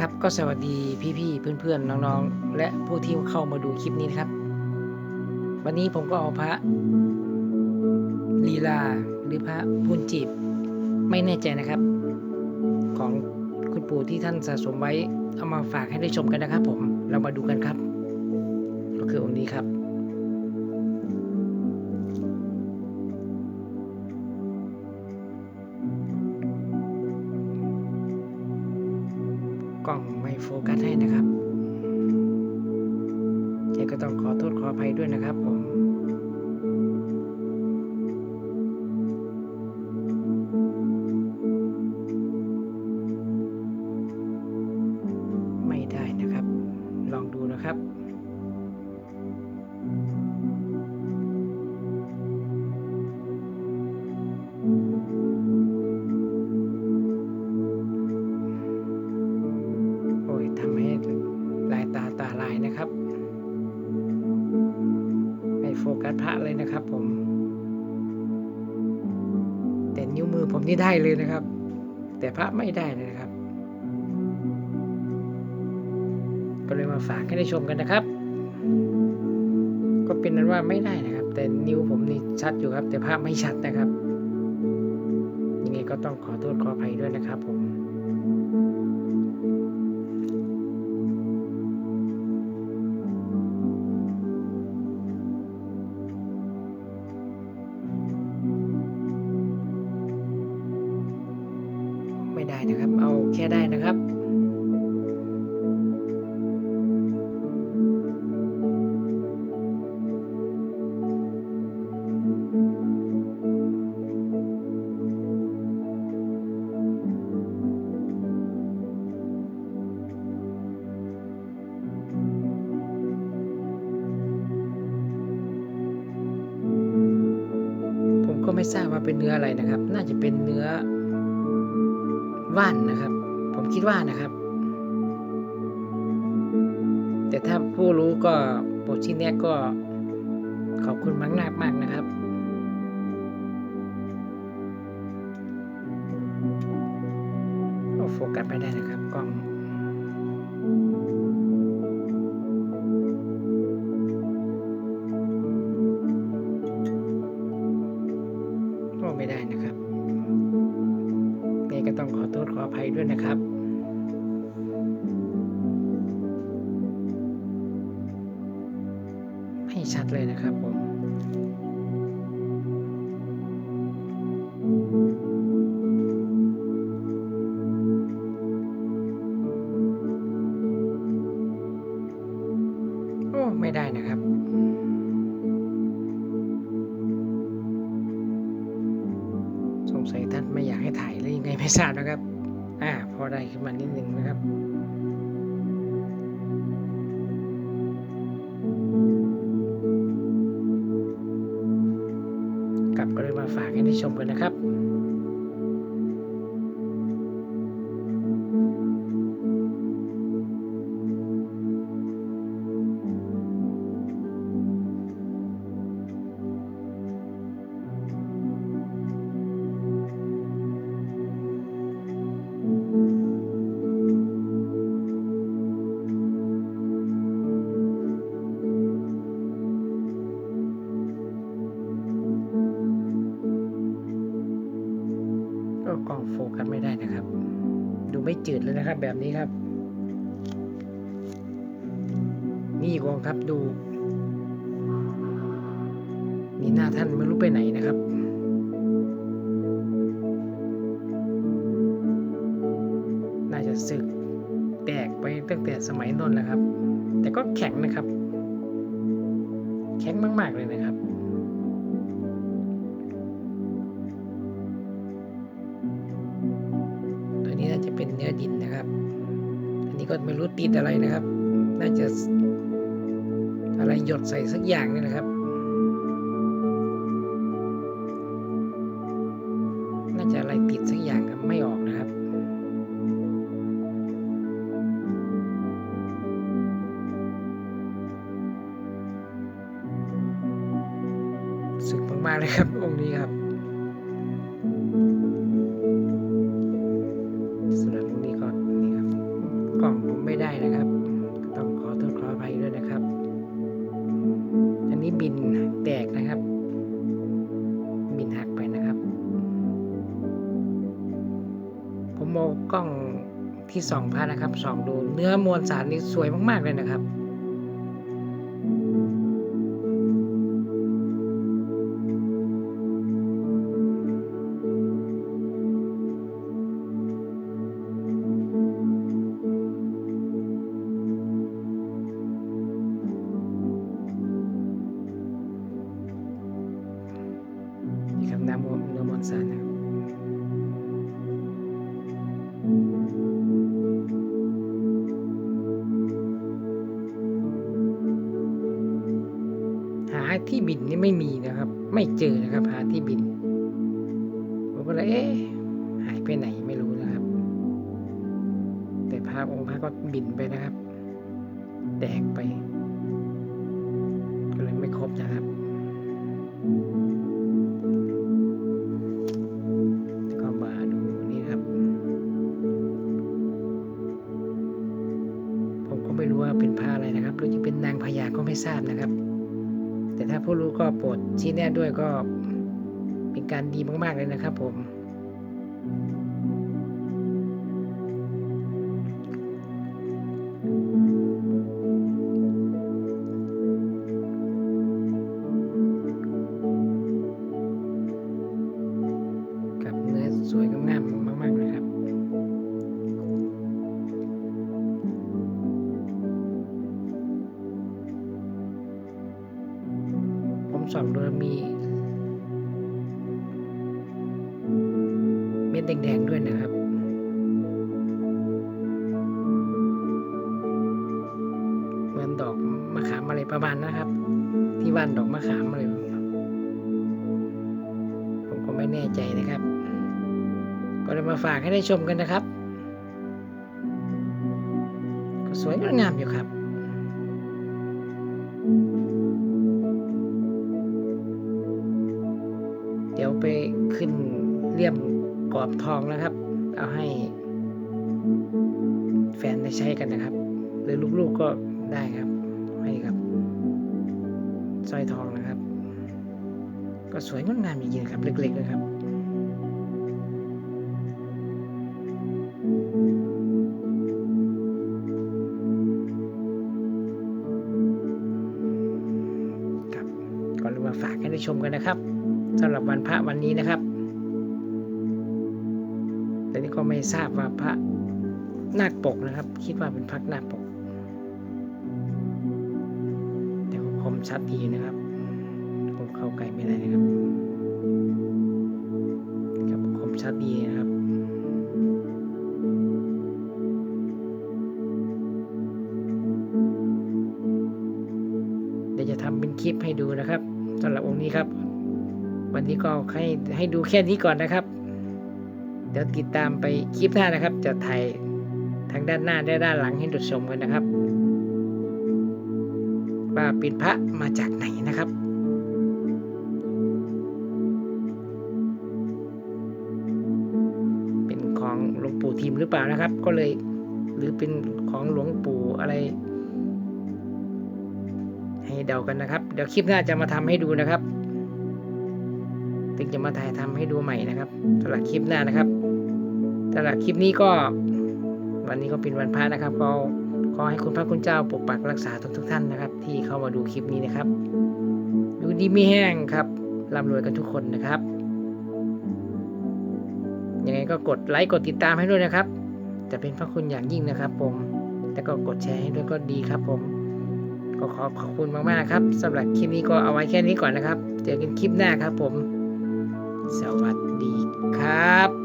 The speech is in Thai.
ครับก็สวัสดีพี่ๆเพื่อนๆน้องๆ และผู้ที่เข้ามาดูคลิปนี้นะครับ วันนี้ผมก็เอาพระลีลาหรือพระพุนจีบไม่แน่ใจนะครับ ของคุณปู่ที่ท่านสะสมไว้เอามาฝากให้ได้ชมกันนะครับ ผมเรามาดูกันครับ ก็คือองค์นี้ครับ โฟกัสให้นะครับเจ๊ก็ต้องขอโทษขออภัยด้วยนะครับผม วมือผมนี่ได้เลยนะครับ แต่พระไม่ได้เลยนะครับ ก็เลยมาฝากให้ได้ชมกันนะครับ ก็เป็นนั้นว่าไม่ได้นะครับ แต่นิ้วผมนี่ชัดอยู่ครับ แต่ภาพไม่ชัดนะครับ ยังไงก็ต้องขอโทษขออภัยด้วยนะครับผม ไม่ทราบว่าเป็นเนื้ออะไรนะครับ น่าจะเป็นเนื้อว่านนะครับ ผมคิดว่านะครับ แต่ถ้าผู้รู้ก็โปรดชี้แนะก็ขอบคุณมากมากมากนะครับโอ้โฟกัสไปได้นะครับกล้อง ต้องขอโทษขออภัยด้วยนะครับให้ชัดเลยนะครับผม หรือยังไงไม่ทราบนะครับ อ่า พอได้ขึ้นมานิดนึงนะครับกลับก็เลยมาฝากให้ได้ชมกันนะครับ โฟกัสไม่ได้นะครับ ดูไม่จืดเลยนะครับ แบบนี้ครับ นี่กองครับดูนี่หน้าท่านไม่รู้ไปไหนนะครับน่าจะสึกแตกไปตั้งแต่สมัยนนท์แล้วครับ แต่ก็แข็งนะครับ แข็งมาก ๆ เลยนะครับ นื้อดินนะครับ อันนี้ก็ไม่รู้ติดอะไรนะครับ น่าจะอะไรหยดใส่สักอย่างนี่นะครับ น่าจะอะไรติดสักอย่างครับไม่ออกนะครับสึกมากๆเลยครับองค์นี้ครับ บินแตกนะครับ บินหักไปนะครับ ผมมองกล้องที่สองพันนะครับสองดูเนื้อมวลสารนี่สวยมาก ๆ เลยนะครับ นนี่ไม่มีนะครับ ไม่เจอนะครับ หาที่บิน ผมก็เลยเอ๊ะหายไปไหนไม่รู้นะครับ แต่พระองค์พระก็บินไปนะครับ แดกไป ก็เลยไม่ครบนะครับแล้วก็มาดูนี่ครับผมก็ไม่รู้ว่าเป็นผ้าอะไรนะครับหรือจะเป็นนางพญาก็ไม่ทราบนะครับ แต่ถ้าผู้รู้ก็โปรดชี้แนะด้วยก็เป็นการดีมาก ๆ เลยนะครับผม แดงๆด้วยนะครับเหมือนดอกมะขามอะไรประมาณนะครับ ที่บ้านดอกมะขามอะไรผมก็ไม่แน่ใจนะครับ ก็เลยมาฝากให้ได้ชมกันนะครับ ก็สวยงดงามอยู่ครับ อบทองนะครับ เอาให้ แฟนได้ใช้กันนะครับ หรือลูกๆก็ได้ครับให้ครับสร้อยทองนะครับ ก็สวยงดงามจริงๆครับ เล็กๆนะครับครับก็เลยมาฝากให้ได้ชมกันนะครับสำหรับวันพระวันนี้นะครับ ไม่ทราบว่าพระนาคปกนะครับ คิดว่าเป็นพระนาคปกแต่ก็คมชัดดีนะครับผมเข้าใกล้ไม่ได้นะครับครับคมชัดดีนะครับเดี๋ยวจะทำเป็นคลิปให้ดูนะครับสำหรับองค์นี้ครับ วันนี้ก็ให้ให้ดูแค่นี้ก่อนนะครับ ดี๋ยวติดตามไปคลิปหน้านะครับ จะถ่ายทางด้านหน้าและด้านหลังให้ดูชมกันนะครับ ว่าเป็นพระมาจากไหนนะครับเป็นของหลวงปู่ทิมหรือเปล่านะครับ ก็เลยหรือเป็นของหลวงปู่อะไร ให้เดากันนะครับ เดี๋ยวคลิปหน้าจะมาทำให้ดูนะครับ ถึงจะมาถ่ายทำให้ดูใหม่นะครับสำหรับคลิปหน้านะครับ สำหรับคลิปนี้ก็ วันนี้ก็เป็นวันพระนะครับ ก็ขอให้คุณพระคุณเจ้าปกปักรักษาทุกทุกท่านนะครับ ที่เข้ามาดูคลิปนี้นะครับดูดีไม่แห้งครับร่ำรวยกันทุกคนนะครับยังไงก็กดไลค์กดติดตามให้ด้วยนะครับ จะเป็นพระคุณอย่างยิ่งนะครับ ผมแล้วก็กดแชร์ให้ด้วยก็ดีครับ ผม ก็ขอขอบคุณมากๆนะครับสำหรับคลิปนี้ก็เอาไว้แค่นี้ก่อนนะครับ เจอกันคลิปหน้าครับ ผม สวัสดีครับ